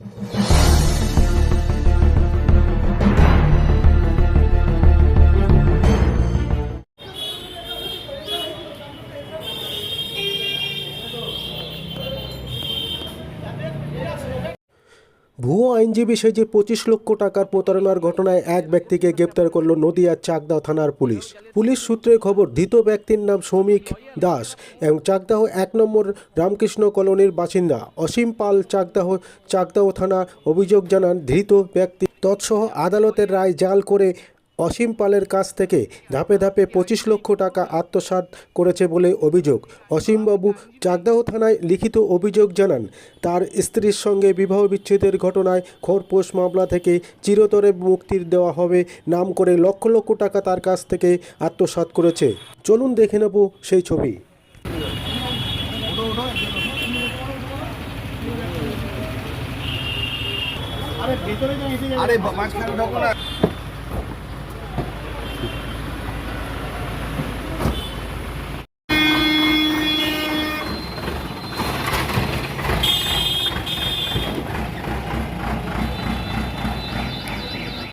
Thank you. ভুয়ো আইনজীবী সেজে পঁচিশ লক্ষ টাকার প্রতারণার ঘটনায় এক ব্যক্তিকে গ্রেপ্তার করল নদিয়ার চাকদাহ থানার পুলিশ। পুলিশ সূত্রে খবর, ধৃত ব্যক্তির নাম সৌমিক দাস এবং চাকদাহ এক নম্বর রামকৃষ্ণ কলোনির বাসিন্দা অসীম পাল চাকদাহ চাকদাহ থানা অভিযোগ জানান, ধৃত ব্যক্তি তৎসহ আদালতের রায় জাল করে অসীম পালের কাছ থেকে ধাপে ধাপে পঁচিশ লক্ষ টাকা আত্মসাৎ করেছে বলে অভিযোগ। অসীমবাবু চাকদাহ থানায় লিখিত অভিযোগ জানান তার স্ত্রীর সঙ্গে বিবাহ বিচ্ছেদের ঘটনায় খোরপোশ মামলা থেকে চিরতরে মুক্তির দেওয়া হবে নাম করে লক্ষ লক্ষ টাকা তার কাছ থেকে আত্মসাৎ করেছে। চলুন দেখে নেব সেই ছবি। আরে মাঝখানে ঢোকো না।